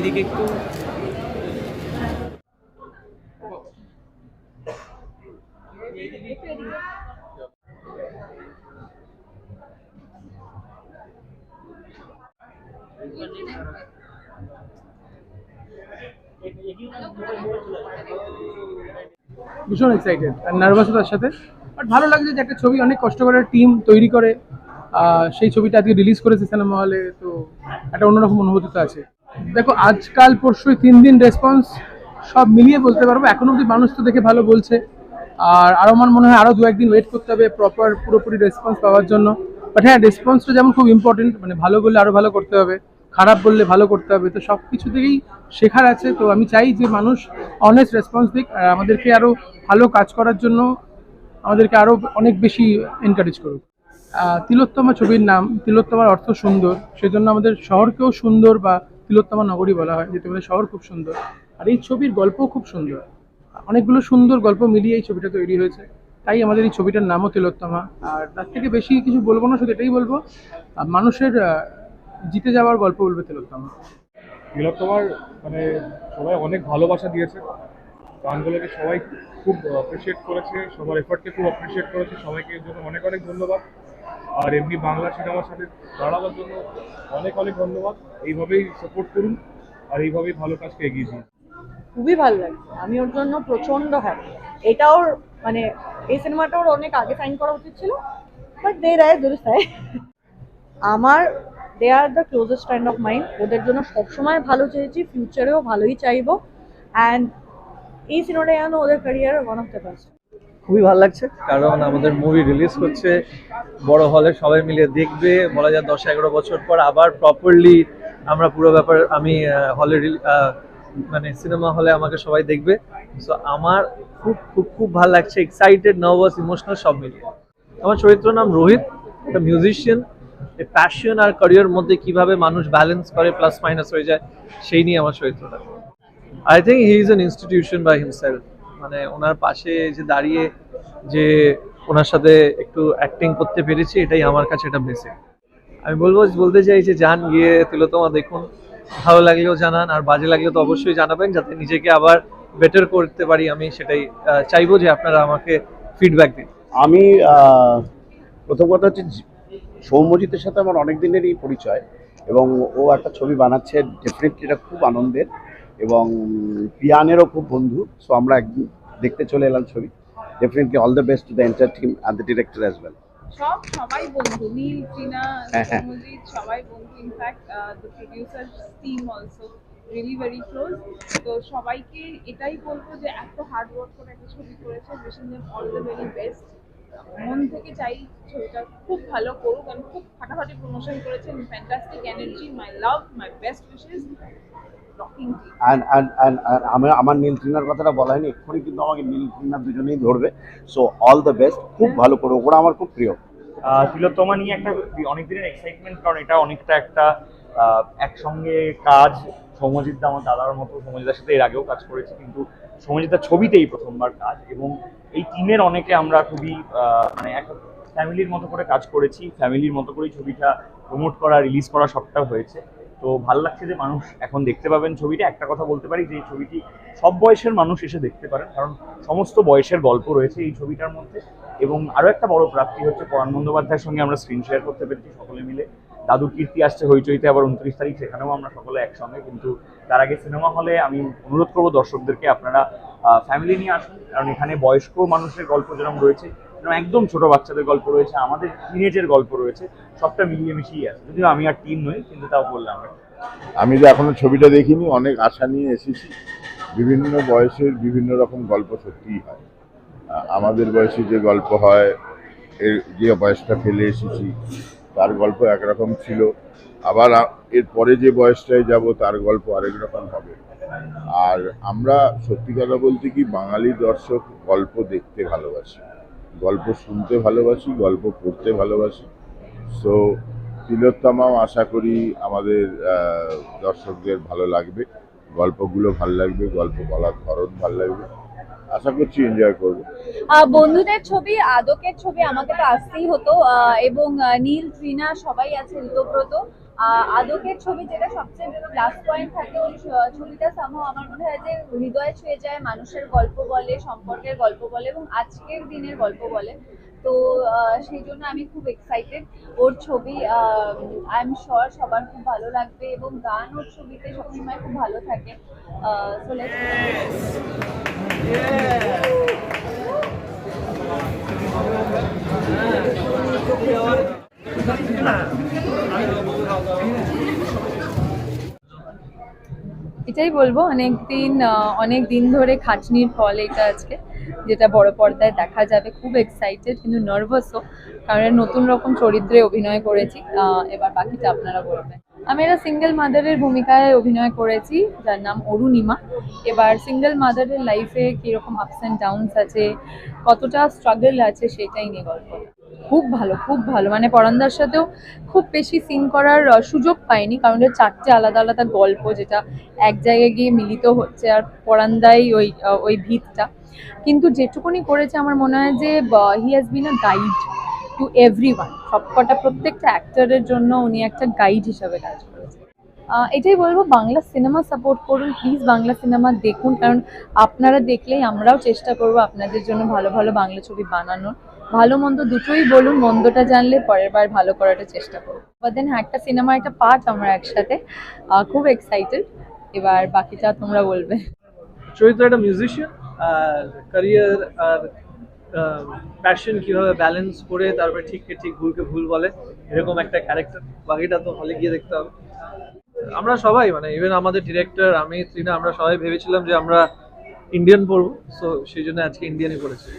এইদিকে একটু। ভীষণ এক্সাইটেড আর নার্ভাসও তার সাথে। বাট ভালো লাগছে যে একটা ছবি, অনেক কষ্ট করে টিম তৈরি করে। সেই ছবিটা আজকে রিলিজ করেছে সিনেমা হলে তো একটা অন্যরকম অনুভূতি তো আছে। দেখো, আজকাল, পরশুই তিন দিন রেসপন্স সব মিলিয়ে বলতে পারব, এখন অব্দি মানুষ তো দেখে ভালো বলছে। আর আরও আমার মনে হয় আরও দু একদিন ওয়েট করতে হবে প্রপার পুরোপুরি রেসপন্স পাওয়ার জন্য। বাট হ্যাঁ রেসপন্সটা যেমন খুব ইম্পর্টেন্ট মানে ভালো বললে আরও ভালো করতে হবে, খারাপ বললে ভালো করতে হবে। তো সব কিছু থেকেই শেখার আছে। তো আমি চাই যে মানুষ অনেস্ট রেসপন্স দিক, আর আমাদেরকে আরও ভালো কাজ করার জন্য আমাদেরকে আরও অনেক বেশি এনকারেজ করুক। তিলোত্তমা ছবির নাম, তিলোত্তমার অর্থ সুন্দর। সেজন্য আমাদের শহরকেও সুন্দর বা তিলোত্তমা নগরী বলা হয় যেহেতু আমাদের শহর খুব সুন্দর। আর এই ছবির গল্পও খুব সুন্দর। অনেকগুলো সুন্দর গল্প মিলিয়ে এই ছবিটা তৈরি হয়েছে। তাই আমাদের এই ছবিটার নামও তিলোত্তমা। আর তার থেকে বেশি কিছু বলব না, শুধু এটাই বলব মানুষের জিতে যাওয়ার গল্প বলবে তিলোত্তমা। তিলোত্তমার মানে সবাই অনেক ভালোবাসা দিয়েছে। গানগুলোকে সবাই খুব অ্যাপ্রিসিয়েট করেছে, সবার এফর্টকে খুব অ্যাপ্রিসিয়েট করেছে। সবাইকে জন্য অনেক অনেক ধন্যবাদ। আর এমনি বাংলা সিনেমার সাথে দাঁড়াবার জন্য অনেক অনেক ধন্যবাদ। এইভাবেই সাপোর্ট করুন আর এইভাবেই ভালো কাজকে এগিয়ে দিন। খুবই ভালো লাগছে আমি ওর জন্য প্রচণ্ড হ্যাপি এটা ওর মানে এই সিনেমাটা ওর অনেক আগে সাইন করা উচিত ছিল বাট দে রায় দুরুস্ত হয় আমার they are the closest friend of mind ওদের জন্য সবসময় ভালো চেয়েছি ফিউচারেও ভালোই চাইব। অ্যান্ড এই সিনেমাটা যেন ওদের ক্যারিয়ারে ওয়ান অফ দ্য বেস্ট খুবই ভালো লাগছে। কারণ আমাদের মুভি রিলিজ করছে বড় হলে সবাই মিলে দেখবে, বলা যায় দশ এগারো বছর পর আবার প্রপারলি আমরা পুরো ব্যাপার, আমি হলে মানে সিনেমা হলে আমাকে সবাই দেখবে। সো আমার খুব খুব খুব ভালো লাগছে এক্সাইটেড নার্ভাস ইমোশনাল সব মিলিয়ে। আমার চরিত্র নাম রোহিত, একটা মিউজিশিয়ান প্যাশন আর ক্যারিয়ার মধ্যে কীভাবে মানুষ ব্যালেন্স করে প্লাস মাইনাস হয়ে যায়, সেই নিয়ে আমার চরিত্রটা। I think he is an institution by himself মানে ওনার পাশে যে দাঁড়িয়ে যে ওনার সাথে একটু অ্যাক্টিং করতে পেরেছি, এটাই আমার কাছে এটা বেসিক আমি বলব, বলতে চাই যে যান গিয়ে তিলোতমা দেখুন। ভালো লাগলেও জানান, আর বাজে লাগলেও তো অবশ্যই জানাবেন, যাতে নিজেকে আবার বেটার করতে পারি আমি সেটাই চাইব যে আপনারা আমাকে ফিডব্যাক দিন। আমি প্রথম কথা হচ্ছে সৌম্যজিতের সাথে আমার অনেক দিনেরই পরিচয়, এবং ও একটা ছবি বানাচ্ছে ডেফিনেটলি এটা খুব আনন্দের। এবং পিয়ানেরও খুব বন্ধু সো আমরা একদিন দেখতে চলে এলাম ছবি। Definitely all the best to the entire team and the director as well সব সবাই বন্ধু নীল টিনা হ্যাঁ, হ্যাঁ। সবাই বন্ধু। In fact the producer team also really very close তো সবাইকে এটাই বলব যে এত হার্ড ওয়ার্ক করে একটা ছবি করেছে। Wishing them all the very best মন থেকে চাই ছবিটা খুব ভালো করুক। and খুব ফাটাফাটি প্রমোশন করেছেন fantastic energy my love my best wishes আমি, আমার নীল ট্রিনার কথাটা বলা হয়নি, এক্ষুনি কিন্তু আমাকে নীল ট্রিনার দুজনেই ধরবে। সো অল দ্য বেস্ট খুব ভালো করে, ওরা আমার খুব প্রিয়। তিলোত্তমা নিয়ে একটা অনেক দিনের এক্সাইটমেন্ট কারণ এটা অনেকটা একটা একসঙ্গে কাজ। সৌম্যজিৎ আমার দাদার মতো সৌম্যজিতার সাথে এর আগেও কাজ করেছি, কিন্তু সৌম্যজিতার ছবিতেই প্রথমবার কাজ। এবং এই টিমের অনেকে আমরা খুবই মানে এক ফ্যামিলির মতো করে কাজ করেছি, ফ্যামিলির মতো করেই ছবিটা প্রমোট করা রিলিজ করা সবটা হয়েছে। তো ভালো লাগছে যে মানুষ এখন দেখতে পাবেন ছবিটা। একটা কথা বলতে পারি যে এই ছবিটি সব বয়সের মানুষ এসে দেখতে পারেন, কারণ সমস্ত বয়সের গল্প রয়েছে এই ছবিটার মধ্যে। এবং আরও একটা বড় প্রাপ্তি হচ্ছে পরাণ বন্দ্যোপাধ্যায়ের সঙ্গে আমরা স্ক্রিন শেয়ার করতে পেরেছি সকলে মিলে। দাদু কীর্তি আসছে হইচইতে আবার উনত্রিশ তারিখ, সেখানেও আমরা সকলে একসঙ্গে। কিন্তু তার আগে সিনেমা হলে আমি অনুরোধ করব দর্শকদেরকে আপনারা ফ্যামিলি নিয়ে আসুন, কারণ এখানে বয়স্ক মানুষের গল্প যেরকম রয়েছে একদম ছোট বাচ্চাদের গল্প রয়েছে, আমাদের টিনেজের গল্প রয়েছে, সবটা মিলিয়ে মিশিয়ে আছে। যদিও আমি আর টিন নই, কিন্তু তাও বললাম। আমি তো এখনও ছবিটা দেখিনি, অনেক আশা নিয়ে এসেছি। বিভিন্ন বয়সের বিভিন্ন রকম গল্প সত্যিই হয়। আমাদের বয়সে যে গল্প হয়, এর যে বয়সটা ফেলে এসেছি, তার গল্প একরকম ছিল। আবার এর পরে যে বয়সটায় যাব, তার গল্প আরেক রকম হবে। আর আমরা সত্যি কথা বলতে কি, বাঙালি দর্শক গল্প দেখতে ভালোবাসি। গল্প শুনতে ভালোবাসি, গল্প পড়তে ভালোবাসি। সো তিলোত্তমাও আশা করি আমাদের দর্শকদের ভালো লাগবে। গল্পগুলো ভালো লাগবে, গল্প বলার ধরন ভালো লাগবে। আশা করছি এনজয় করব। বন্ধুদের ছবি, আদকের ছবি আমাকে তো আসতেই হতো। এবং নীল ট্রিনা সবাই আছে, ঋতব্রত। আদকের ছবি যেটা সবচেয়ে প্লাস পয়েন্ট থাকে ওই ছবিটা সামহ আমার মনে হয় যে হৃদয়ে ছুঁয়ে যায়, মানুষের গল্প বলে, সম্পর্কের গল্প বলে এবং আজকের দিনের গল্প বলে। তো সেই জন্য আমি খুব এক্সাইটেড ওর ছবি আই এম শিওর সবার খুব ভালো লাগবে এবং গান ওর ছবিতে সবসময় খুব ভালো থাকে। সো এটাই বলব অনেক দিন অনেক দিন ধরে খাটনির ফল এটা আজকে, যেটা বড় পর্দায় দেখা যাবে, খুব এক্সাইটেড কিন্তু নার্ভাসও কারণ নতুন রকম চরিত্রে অভিনয় করেছি এবার বাকিটা আপনারা বলবেন। আমি একটা সিঙ্গেল মাদারের ভূমিকায় অভিনয় করেছি, যার নাম অরুণিমা। এবার সিঙ্গেল মাদারের লাইফে কীরকম আপস অ্যান্ড ডাউনস আছে, কতটা স্ট্রাগল আছে সেটাই নিয়ে গল্প। খুব ভালো খুব ভালো। মানে পরান্দার সাথেও খুব বেশি সিন করার সুযোগ পাইনি, কারণ এর চারটে আলাদা আলাদা গল্প যেটা এক জায়গায় গিয়ে মিলিত হচ্ছে আর পরান্দাই ওই ওই ভিতটা। কিন্তু যেটুকুনি করেছে, আমার মনে হয় যে he has been a guide to every one সবকটা প্রত্যেকটা অ্যাক্টরের জন্য উনি একটা গাইড হিসাবে কাজ করেছেন। এটাই বলব, বাংলা সিনেমা সাপোর্ট করুন প্লিজ বাংলা সিনেমা দেখুন, কারণ আপনারা দেখলেই আমরাও চেষ্টা করব আপনাদের জন্য ভালো ভালো বাংলা ছবি বানানোর। ভালো মন্দ দুটোই বলুন, মন্দটা জানলে পরের বার ভালো করাটা চেষ্টা করব। দেন একটা সিনেমা একটা পার্ট আমরা একসাথে খুব এক্সাইটেড এবার বাকিটা তোমরা বলবে। চরিত্র একটা মিউজিশিয়ান আর ক্যারিয়ার আর প্যাশন কীভাবে ব্যালেন্স করে তারপরে ঠিককে ঠিক ভুলকে ভুল বলে, এরকম একটা ক্যারেক্টার বাকিটা তো হলে গিয়ে দেখতে হবে। আমরা সবাই মানে ইভেন আমাদের ডিরেক্টর আমি শ্রীনা আমরা সবাই ভেবেছিলাম যে আমরা ইন্ডিয়ান পড়ব সো সেই জন্য আজকে ইন্ডিয়ানই পড়েছি।